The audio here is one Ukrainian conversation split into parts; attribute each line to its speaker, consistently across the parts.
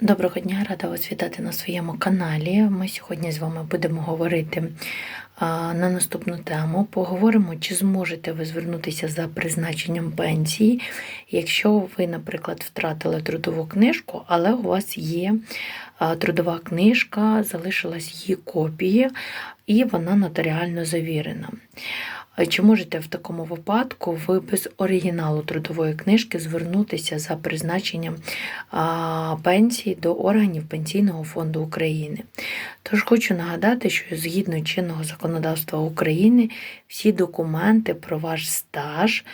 Speaker 1: Доброго дня, рада вас вітати на своєму каналі. Ми сьогодні з вами будемо говорити на наступну тему. Поговоримо, чи зможете ви звернутися за призначенням пенсії, якщо ви, наприклад, втратили трудову книжку, але у вас є трудова книжка, залишилась її копія, і вона нотаріально завірена. Чи можете в такому випадку ви без оригіналу трудової книжки звернутися за призначенням пенсії до органів Пенсійного фонду України? Тож хочу нагадати, що згідно чинного законодавства України всі документи про ваш стаж,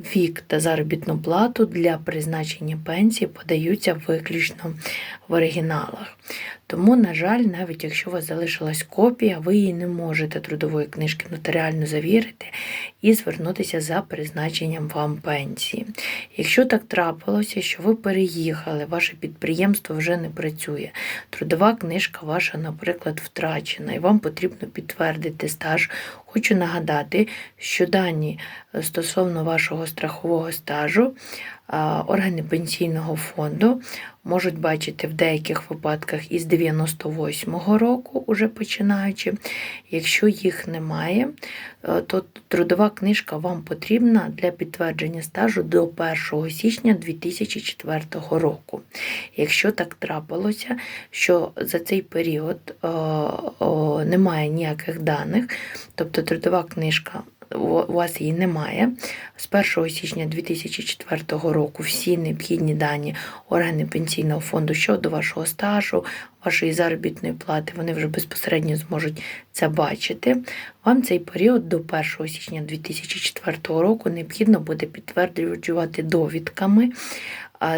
Speaker 1: вік та заробітну плату для призначення пенсії подаються виключно в оригіналах. Тому, на жаль, навіть якщо у вас залишилась копія, ви її не можете трудової книжки нотаріально завірити і звернутися за призначенням вам пенсії. Якщо так трапилося, що ви переїхали, ваше підприємство вже не працює, трудова книжка ваша, наприклад, втрачена, і вам потрібно підтвердити стаж. Хочу нагадати, що дані е, стосовно вашого страхового стажу органи пенсійного фонду можуть бачити в деяких випадках із 98-го року, уже починаючи. Якщо їх немає, е, то трудова книжка вам потрібна для підтвердження стажу до 1 січня 2004 року. Якщо так трапилося, що за цей період е, е, немає ніяких даних, тобто трудова книжка у вас її немає. З 1 січня 2004 року всі необхідні дані органи пенсійного фонду щодо вашого стажу, вашої заробітної плати, вони вже безпосередньо зможуть це бачити. Вам цей період до 1 січня 2004 року необхідно буде підтверджувати довідками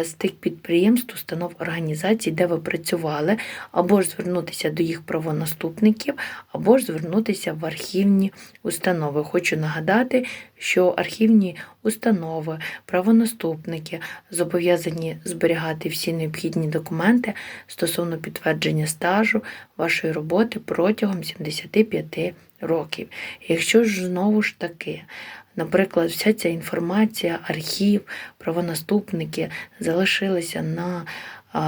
Speaker 1: з тих підприємств, установ організацій, де ви працювали, або ж звернутися до їх правонаступників, або ж звернутися в архівні установи. Хочу нагадати, що архівні установи, правонаступники зобов'язані зберігати всі необхідні документи стосовно підтвердження стажу вашої роботи протягом 75 років. Якщо ж знову ж таки Наприклад, вся ця інформація, архів, правонаступники залишилися на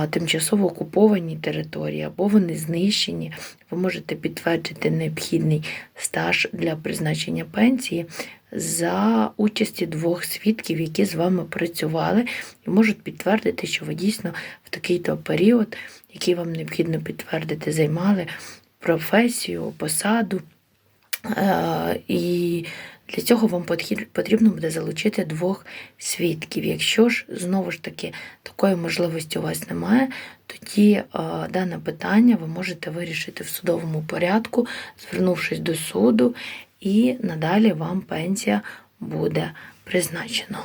Speaker 1: тимчасово окупованій території або вони знищені, ви можете підтвердити необхідний стаж для призначення пенсії за участі двох свідків, які з вами працювали, і можуть підтвердити, що ви дійсно в такий-то період, який вам необхідно підтвердити, займали професію, посаду. І для цього вам потрібно буде залучити двох свідків. Якщо ж, знову ж таки, такої можливості у вас немає, тоді дане питання ви можете вирішити в судовому порядку, звернувшись до суду, і надалі вам пенсія буде призначена.